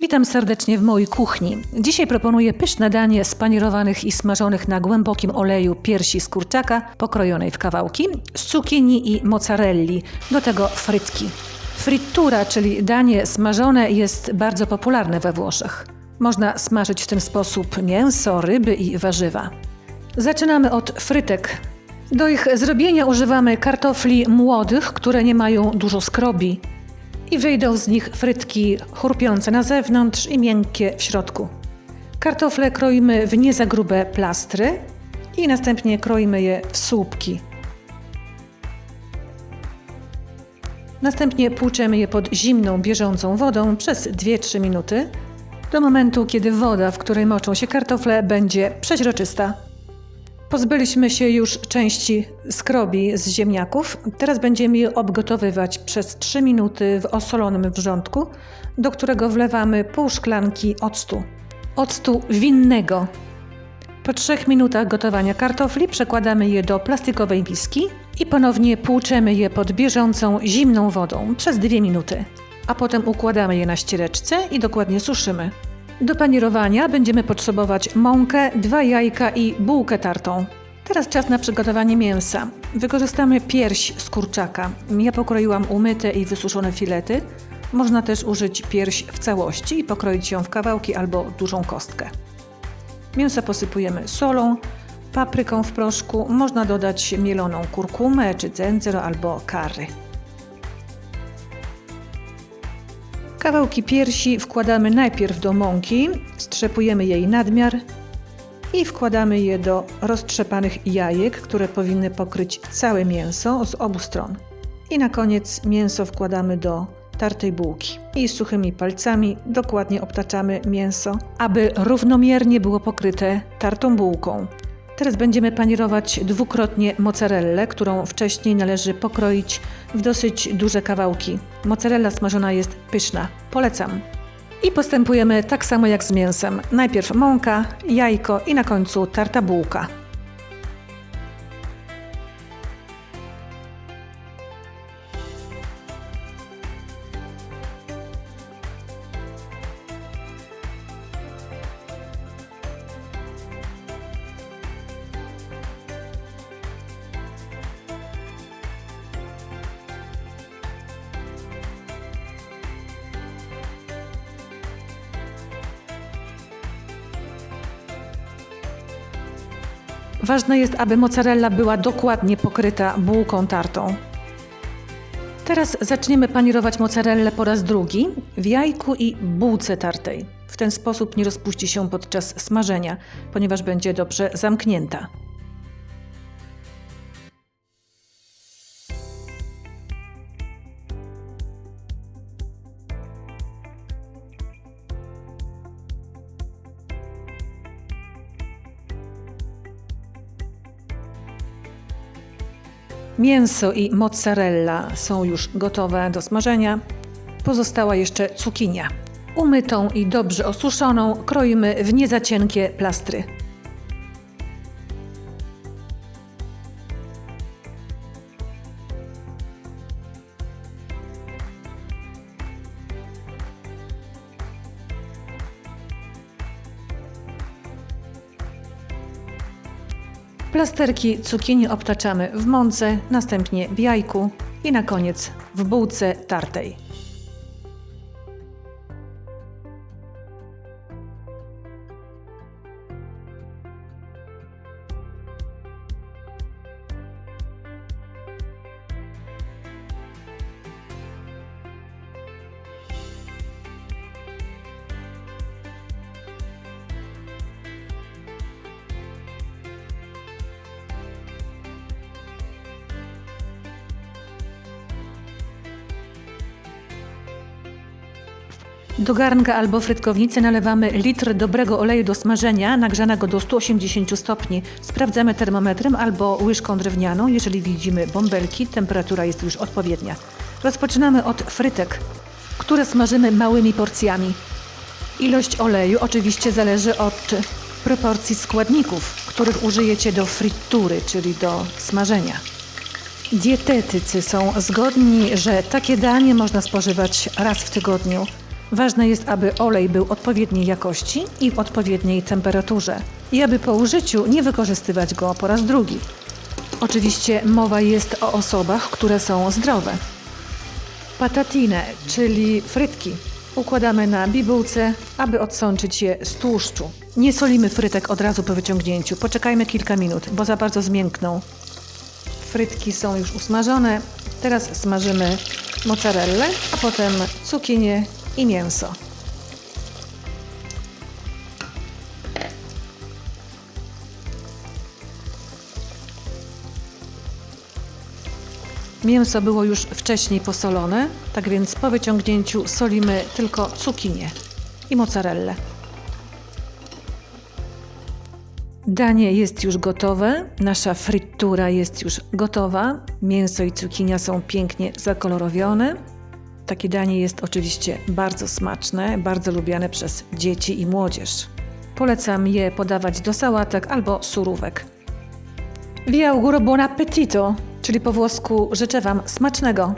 Witam serdecznie w mojej kuchni. Dzisiaj proponuję pyszne danie z panierowanych i smażonych na głębokim oleju piersi z kurczaka, pokrojonej w kawałki, z cukinii i mozzarelli, do tego frytki. Frittura, czyli danie smażone, jest bardzo popularne we Włoszech. Można smażyć w ten sposób mięso, ryby i warzywa. Zaczynamy od frytek. Do ich zrobienia używamy kartofli młodych, które nie mają dużo skrobi. I wyjdą z nich frytki chrupiące na zewnątrz i miękkie w środku. Kartofle kroimy w nie za grube plastry i następnie kroimy je w słupki. Następnie płuczemy je pod zimną, bieżącą wodą przez 2-3 minuty, do momentu, kiedy woda, w której moczą się kartofle, będzie przeźroczysta. Pozbyliśmy się już części skrobi z ziemniaków. Teraz będziemy je obgotowywać przez 3 minuty w osolonym wrzątku, do którego wlewamy pół szklanki octu. Octu winnego. Po 3 minutach gotowania kartofli przekładamy je do plastikowej miski i ponownie płuczemy je pod bieżącą, zimną wodą przez 2 minuty. A potem układamy je na ściereczce i dokładnie suszymy. Do panierowania będziemy potrzebować mąkę, dwa jajka i bułkę tartą. Teraz czas na przygotowanie mięsa. Wykorzystamy pierś z kurczaka. Ja pokroiłam umyte i wysuszone filety. Można też użyć pierś w całości i pokroić ją w kawałki albo dużą kostkę. Mięso posypujemy solą, papryką w proszku. Można dodać mieloną kurkumę czy dzędzero albo curry. Kawałki piersi wkładamy najpierw do mąki, strzepujemy jej nadmiar i wkładamy je do roztrzepanych jajek, które powinny pokryć całe mięso z obu stron. I na koniec mięso wkładamy do tartej bułki i suchymi palcami dokładnie obtaczamy mięso, aby równomiernie było pokryte tartą bułką. Teraz będziemy panierować dwukrotnie mozzarellę, którą wcześniej należy pokroić w dosyć duże kawałki. Mozzarella smażona jest pyszna. Polecam. I postępujemy tak samo jak z mięsem. Najpierw mąka, jajko i na końcu tarta bułka. Ważne jest, aby mozzarella była dokładnie pokryta bułką tartą. Teraz zaczniemy panierować mozzarellę po raz drugi w jajku i bułce tartej. W ten sposób nie rozpuści się podczas smażenia, ponieważ będzie dobrze zamknięta. Mięso i mozzarella są już gotowe do smażenia. Pozostała jeszcze cukinia. Umytą i dobrze osuszoną kroimy w nie za cienkie plastry. Plasterki cukinii obtaczamy w mące, następnie w jajku i na koniec w bułce tartej. Do garnka albo frytkownicy nalewamy litr dobrego oleju do smażenia, nagrzanego do 180 stopni. Sprawdzamy termometrem albo łyżką drewnianą. Jeżeli widzimy bąbelki, temperatura jest już odpowiednia. Rozpoczynamy od frytek, które smażymy małymi porcjami. Ilość oleju oczywiście zależy od proporcji składników, których użyjecie do frytury, czyli do smażenia. Dietetycy są zgodni, że takie danie można spożywać raz w tygodniu. Ważne jest, aby olej był odpowiedniej jakości i w odpowiedniej temperaturze i aby po użyciu nie wykorzystywać go po raz drugi. Oczywiście mowa jest o osobach, które są zdrowe. Patatine, czyli frytki, układamy na bibułce, aby odsączyć je z tłuszczu. Nie solimy frytek od razu po wyciągnięciu. Poczekajmy kilka minut, bo za bardzo zmiękną. Frytki są już usmażone. Teraz smażymy mozzarellę, a potem cukinię i mięso. Mięso było już wcześniej posolone, tak więc po wyciągnięciu solimy tylko cukinię i mozzarellę. Danie jest już gotowe, nasza frytura jest już gotowa, mięso i cukinia są pięknie zakolorowione. Takie danie jest oczywiście bardzo smaczne, bardzo lubiane przez dzieci i młodzież. Polecam je podawać do sałatek albo surówek. Vi auguro buon appetito, czyli po włosku życzę Wam smacznego.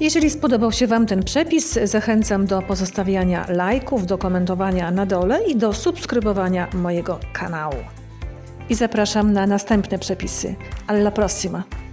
Jeżeli spodobał się Wam ten przepis, zachęcam do pozostawiania lajków, do komentowania na dole i do subskrybowania mojego kanału. I zapraszam na następne przepisy. Alla prossima!